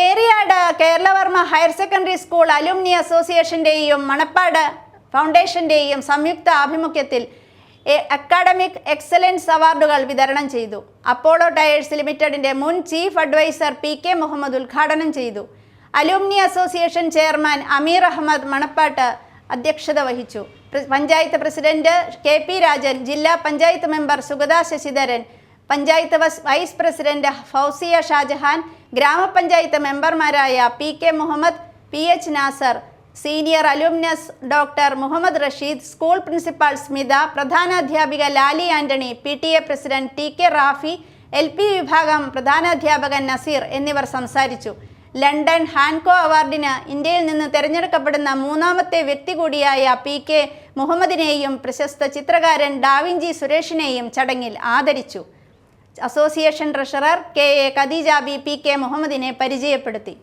Eriyad Keralavarma higher secondary school alumni അസോസിയേഷന്റെയും Manappad ഫൗണ്ടേഷന്റെയും സംയുക്ത ആഭിമുഖ്യത്തിൽ അക്കാഡമിക് എക്സലൻസ് അവാർഡുകൾ വിതരണം ചെയ്തു. അപ്പോളോ ടയേഴ്സ് ലിമിറ്റഡിന്റെ മുൻ chief advisor P K Muhammad ഉദ്ഘാടനം ചെയ്തു. Alumni association chairman Ameer Ahmed Manappat അധ്യക്ഷത വഹിച്ചു. Panchayat president K P Rajan ജില്ലാ panchayat member Sugatha Sasidharan panchayat vice president Fousiya Shajahan ഗ്രാമപഞ്ചായത്ത് മെമ്പർമാരായ P K Muhammad P H Nasar senior alumnus doctor Muhammad Rasheed school principal Smitha പ്രധാനാധ്യാപിക Lali Antony P T A president T K Rafi L P വിഭാഗം പ്രധാനാധ്യാപകൻ നസീർ എന്നിവർ സംസാരിച്ചു. London Hancko അവാർഡിന് ഇന്ത്യയിൽ നിന്ന് തിരഞ്ഞെടുക്കപ്പെടുന്ന മൂന്നാമത്തെ വ്യക്തി കൂടിയായ പി കെ മുഹമ്മദിനെയും പ്രശസ്ത ചിത്രകാരൻ ഡാവിഞ്ചി സുരേഷിനെയും ചടങ്ങിൽ ആദരിച്ചു. Association treasurer K A Khadeeja B P K മുഹമ്മദിനെ പരിചയപ്പെടുത്തി